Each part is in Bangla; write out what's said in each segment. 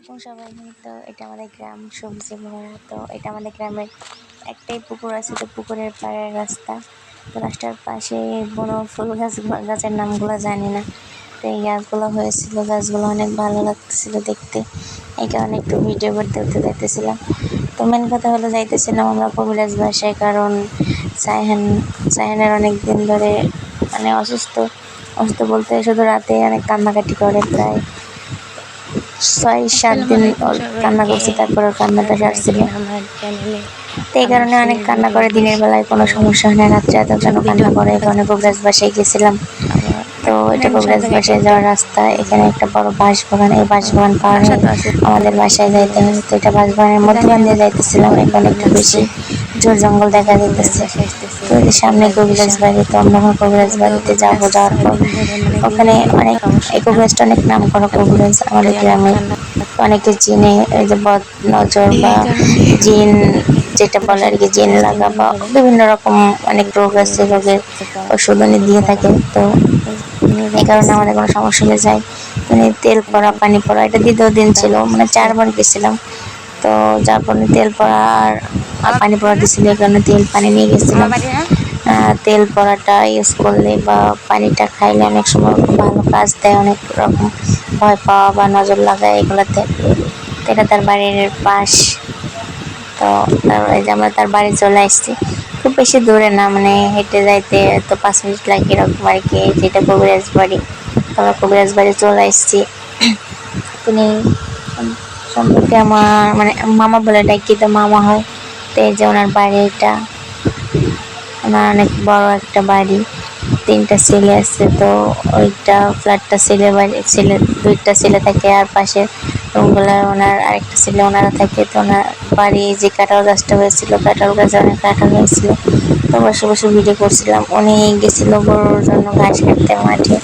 আলাইকুম সবাইকে তো এটা আমাদের গ্রাম সবজি ভরা তো এটা আমাদের গ্রামের একটাই পুকুর আছে, তো পুকুরের পাড়ের রাস্তা। তো রাস্তার পাশে বড় ফুল গাছ, গাছের নামগুলো জানি না। তো এই গাছগুলো হয়েছিল, গাছগুলো অনেক ভালো লাগতেছিল দেখতে। এই কারণে একটু ভিডিও করতে উঠতে যাইতেছিলাম তো মেন কথা হলো যাইতেছিলাম আমরা কবিরাজ বাসায়, কারণ সাইহান সাইহানের অনেক দিন ধরে মানে অসুস্থ। অসুস্থ বলতে শুধু রাতে অনেক কান্নাকাটি করে প্রায়। ছয়, সাত দিন কান্না করছে, তারপর কান্নাটা সারছিল তো এই কারণে অনেক কান্না করে, দিনের বেলায় কোনো সমস্যা হয় না, রাত্রে এত যেন কান্না করে? এই কারণে বাসায় গেছিলাম তো এটা কবিরাজ বাসায় যাওয়ার রাস্তা, এখানে একটা বড় বাঁশ বাগান এই বাঁশ বাগান হয়ে আমাদের বাসায় যাইতে হয়। তো এটা বাঁশ বাগানের মধ্যখান দিয়ে যাইতেছিলাম, এখানে একটু বেশি জোর জঙ্গল দেখা যে সামনে কবিরাজ বাড়ি আমরা কবিরাজ বাড়িতে যাব যাওয়ার পর। ওখানে অনেক এই কবিরাজটা অনেক নাম করা কবিরাজ আমাদের গ্রামে। অনেকে চিনে এই যে বদ নজর বা জিন, যেটা বলে আর কি, জিন লাগা বা বিভিন্ন রকম অনেক রোগ আছে, রোগের ওষুধ উনি দিয়ে থাকে। তো এই কারণে আমাদের কোনো সমস্যা হয়ে যায়। মানে তেল পড়া, পানি পড়া, এটা দ্বিতীয় দিন ছিল। মানে চারবার গেছিলাম। তো যার পরে তেল পড়া আর পানি পড়া দিয়েছিল এই কারণে তেল পানি নিয়ে গেছিলাম। তেল পড়াটা ইউজ করলে বা পানিটা খাইলে অনেক সময় ভালো কাজ দেয় অনেক রকম ভয় পাওয়া বা নজর লাগা এগুলোতে। এটা তার বাড়ির পাশ। তো এই যে আমরা তার বাড়ি চলে আসছি। খুব বেশি দূরে না মানে হেঁটে যাইতে তো পাঁচ মিনিট লাগে এরকম আর কি যেটা কবিরাজ বাড়ি। তো আমরা কবিরাজ বাড়ি চলে আসছি। তিনি সম্পর্কে আমার মানে মামা বলে ডাকি তো মামা হয়। তো এই যে ওনার বাড়ি এটা। ওনার অনেক বড় একটা বাড়ি। তিনটা ছেলে আছে তো ওইটা ফ্ল্যাটটা ছেলে বাড়ি, ছেলে, দুইটা ছেলে থাকে আর পাশে রুমগুলো ওনার আরেকটা ছেলে ওনারা থাকে। তো ওনার বাড়ি যে কাঁঠাল গাছটা হয়েছিল, কাঁঠাল গাছে অনেক কাঁঠাল হয়েছিল। তো বসে বসে ভিডিও করছিলাম। উনি গেছিল গরুর জন্য ঘাস কাটতে মাঠে।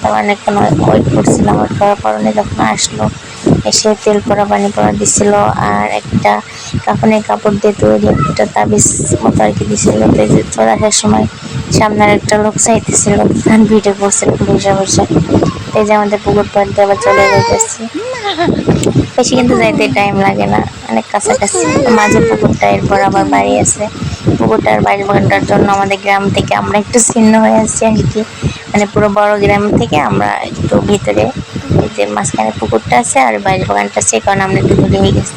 তো অনেকক্ষণ ওয়েট করছিলাম, ওয়েট করার পর উনি যখন আসলো এসে তেল পরা, পানি পরা দিছিল আর একটা কাপড়ের কাপড় দিয়ে তৈরি একটা তাবিজ মতো আর কি দিছিল। তো সময় সামনের একটা লোক চাইতেছিল ভিডিও করছিলাম বসে বসে। এই যে আমাদের পুকুর পাড় আবার চলে যাইতেছি। বেশি কিন্তু যাইতে টাইম লাগে না, অনেক কাছাকাছি। মাঝে পুকুরটা এরপর আবার বাড়ি আছে। পুকুরটার বাড়ি বাগানটার জন্য আমাদের গ্রাম থেকে আমরা একটু ছিন্ন হয়ে আসছি আর কি। মানে পুরো বড় গ্রাম থেকে আমরা একটু ভিতরে যে মাঝখানে পুকুরটা আছে আর বাইরের বাগানটা আছে, কারণ আমরা একটু দূরে হয়ে গেছি।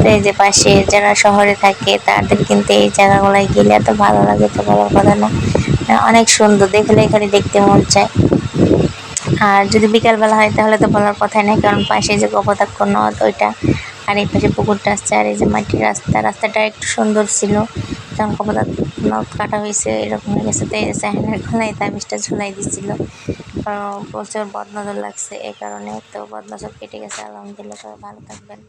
তো এই যে পাশে যারা শহরে থাকে, তাদের কিন্তু এই জায়গাগুলোয় গেলে এত ভালো লাগে তো বলার কথা না অনেক সুন্দর, দেখলে এখানে দেখতে মন চায়। আর যদি বিকালবেলা হয় তাহলে তো বলার কথাই নেই, কারণ পাশে যে কপোতাক্ষ নদ, ওইটা আর এই পাশে পুকুরটা আসছে আর এই যে মাটির রাস্তা, রাস্তাটা একটু সুন্দর ছিল। যখন কপোতাক্ষ নদ কাটা হয়েছে, এরকম হয়ে গেছে। তাই সাহেনের গলায় তাবিজটা ঝুলাই দিছিল। কারণ প্রচুর বদনজর লাগছে এই কারণে। তো বদনজর কেটে গেছে। আলহামদুলিল্লাহ, সবাই ভালো থাকবেন।